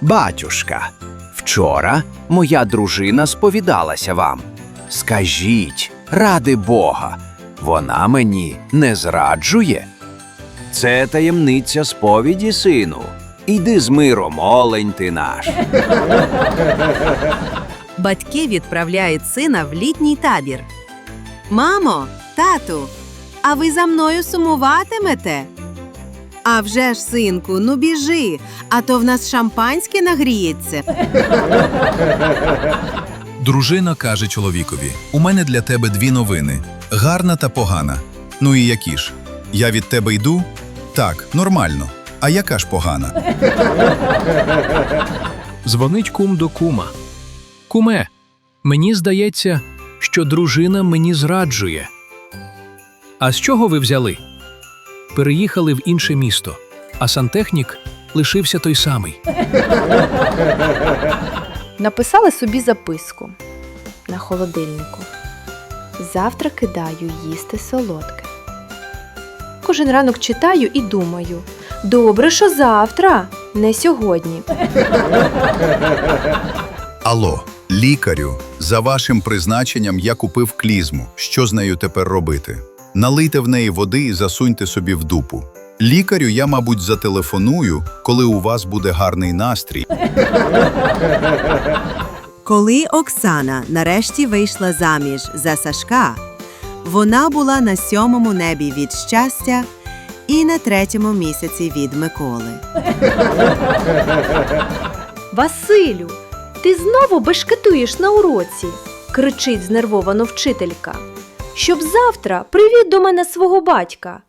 Батюшка, вчора моя дружина сповідалася вам. Скажіть, ради Бога, вона мені не зраджує. Це таємниця сповіді, сину. Іди з миром, олень ти наш. Батьки відправляють сина в літній табір. Мамо, тату, а ви за мною сумуватимете? А вже ж, синку, ну біжи, а то в нас шампанське нагріється. Дружина каже чоловікові: У мене для тебе дві новини: гарна та погана. Ну і які ж? Я від тебе йду? Так, нормально. А яка ж погана? Дзвонить кум до кума. Куме, мені здається, що дружина мені зраджує. А з чого ви взяли? Переїхали в інше місто, а сантехнік лишився той самий. Написали собі записку на холодильнику. Завтра кидаю їсти солодке. Кожен ранок читаю і думаю: добре, що завтра, не сьогодні. Алло, лікарю, за вашим призначенням я купив клізму. Що з нею тепер робити? Налийте в неї води і засуньте собі в дупу. Лікарю я, мабуть, зателефоную, коли у вас буде гарний настрій. Коли Оксана нарешті вийшла заміж за Сашка, вона була на сьомому небі від щастя і на третьому місяці від Миколи. Василю, ти знову бешкетуєш на уроці, кричить знервовано вчителька. Щоб завтра привіт до мене свого батька.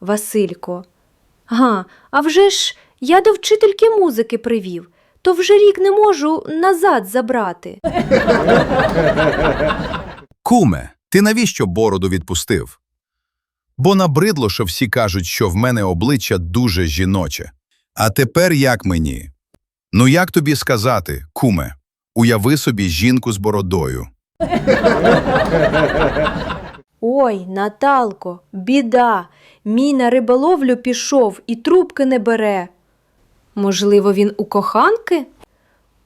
Василько. Га, а вже ж я до вчительки музики привів, то вже рік не можу назад забрати. Куме, ти навіщо бороду відпустив? Бо набридло, що всі кажуть, що в мене обличчя дуже жіноче. А тепер як мені? Ну як тобі сказати, куме? Уяви собі жінку з бородою. Ой, Наталко, біда. Мій на риболовлю пішов і трубки не бере. Можливо, він у коханки?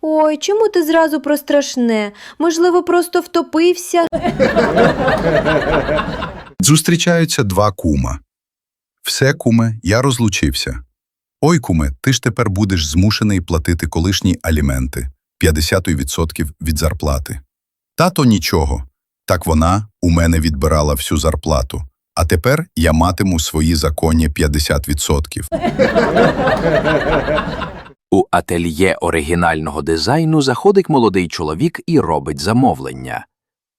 Ой, чому ти зразу про страшне? Можливо, просто втопився. Зустрічаються два кума. Все, куме, я розлучився. Ой, куме, ти ж тепер будеш змушений платити колишні аліменти 50% від зарплати. Тато нічого. Так вона у мене відбирала всю зарплату. А тепер я матиму свої законні 50%. У ательє оригінального дизайну заходить молодий чоловік і робить замовлення.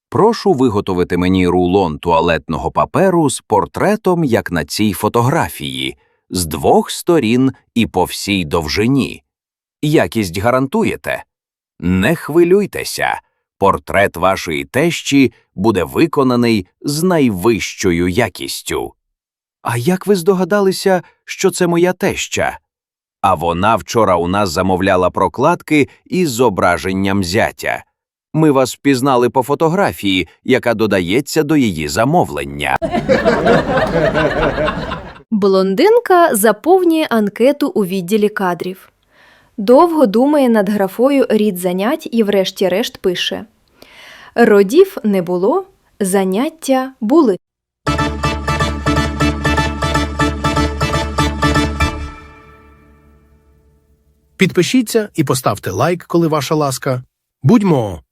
Прошу виготовити мені рулон туалетного паперу з портретом, як на цій фотографії, з двох сторін і по всій довжині. Якість гарантуєте? Не хвилюйтеся. Портрет вашої тещі буде виконаний з найвищою якістю. А як ви здогадалися, що це моя теща? А вона вчора у нас замовляла прокладки із зображенням зятя. Ми вас впізнали по фотографії, яка додається до її замовлення. Блондинка заповнює анкету у відділі кадрів. Довго думає над графою рід занять і врешті-решт пише: Родів не було, заняття були. Підпишіться і поставте лайк, коли ваша ласка. Будьмо